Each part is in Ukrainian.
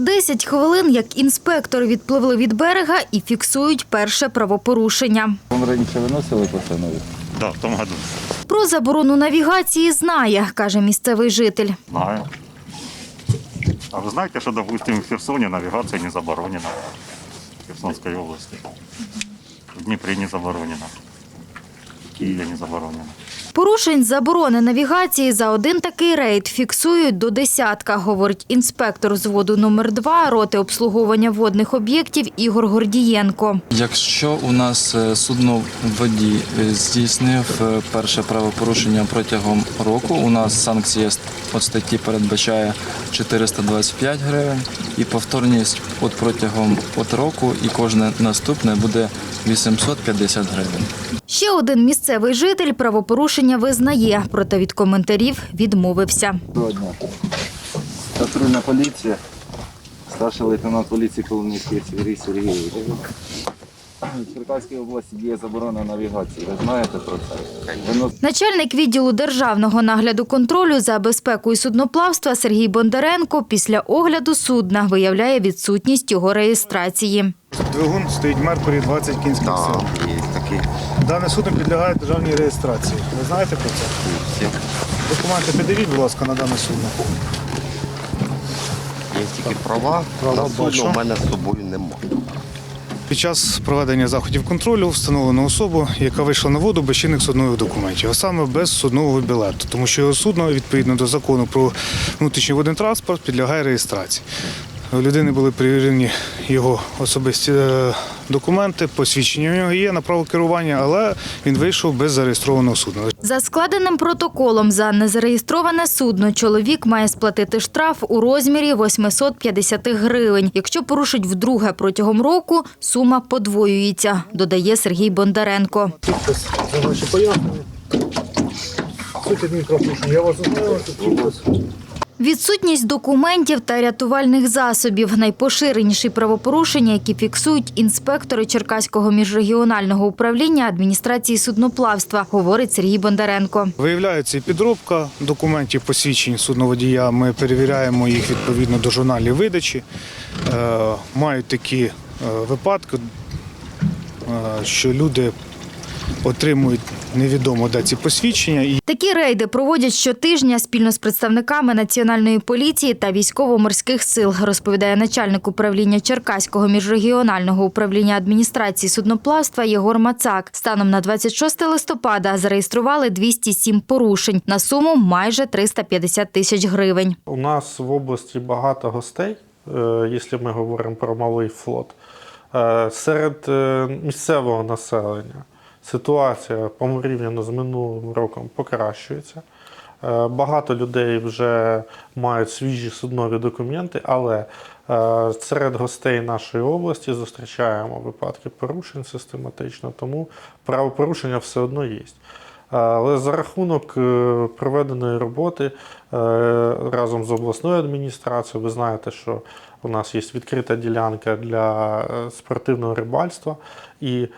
Десять хвилин, як інспектори відпливли від берега і фіксують перше правопорушення. Вам раніше виносили постанову? Да, в том году. Про заборону навігації знає, каже місцевий житель. Знаю. А вы знаете, что, допустим, в Херсоне навигация не заборонена? В Херсонской области. В Днепре не заборонена. В Киеве не заборонена. Порушень заборони навігації за один такий рейд фіксують до десятка, говорить інспектор з воду номер 2 роти обслуговування водних об'єктів Ігор Гордієнко. Якщо у нас е, судно в воді е, здійснив е, перше правопорушення протягом року, у нас санкція від статті передбачає 425 гривень і повторність от протягом от року і кожне наступне буде 850 гривень. Ще один місцевий житель правопорушення визнає, проте від коментарів відмовився. Патрульна поліція. Старший лейтенант поліції Коломійський Сергій Сергійович. В Черкаській області діє заборона навігації. Ви знаєте про це? Начальник відділу державного нагляду контролю за безпекою судноплавства Сергій Бондаренко після огляду судна виявляє відсутність його реєстрації. Двигун стоїть Меркурі 20 кінських сил. Дане судно підлягає державній реєстрації. Ви знаєте про це? всі. Документи підивіть, будь ласка, на дане судно. Є тільки права, Права на судно в мене з собою немає. Під час проведення заходів контролю встановлено особу, яка вийшла на воду без чинних суднових документів, а саме без суднового білету, тому що його судно, відповідно до закону про внутрішній водний транспорт, підлягає реєстрації. У людини були перевірені його особисті е, документи, посвідчення в нього є на право керування, але він вийшов без зареєстрованого судна. За складеним протоколом за незареєстроване судно чоловік має сплатити штраф у розмірі 850 гривень. Якщо порушить вдруге протягом року, сума подвоюється, додає Сергій Бондаренко. Підпис за ваші пояснення. Суть адмінправопорушення. Я вас тут підпис. Відсутність документів та рятувальних засобів найпоширеніші правопорушення, які фіксують інспектори Черкаського міжрегіонального управління адміністрації судноплавства, говорить Сергій Бондаренко. Виявляється і підробка документів посвідчень судноводія. Ми перевіряємо їх відповідно до журналів видачі. Е, Мають такі е, випадки, е, що люди отримують невідомо де ці посвідчення Такі рейди проводять щотижня спільно з представниками національної поліції та військово-морських сил, розповідає начальник управління Черкаського міжрегіонального управління адміністрації судноплавства Єгор Мацак. Станом на 26 листопада зареєстрували 207 порушень на суму майже 350 тисяч гривень. У нас в області багато гостей, е, якщо ми говоримо про малий флот. Е, Серед е, місцевого населення ситуація порівняно з минулим роком покращується. Е, Багато людей вже мають свіжі суднові документи, але е, серед гостей нашої області зустрічаємо випадки порушень систематично, тому правопорушення все одно є. Але за рахунок е, проведеної роботи е, разом з обласною адміністрацією, ви знаєте, що у нас є відкрита ділянка для е, спортивного рибальства, і е,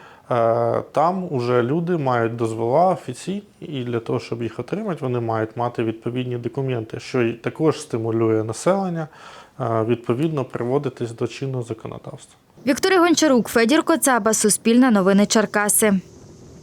там уже люди мають дозвола офіційні, і для того, щоб їх отримати, вони мають мати відповідні документи, що також стимулює населення е, відповідно приводитись до чинного законодавства. Вікторія Гончарук, Федір Коцаба, Суспільне новини Черкаси.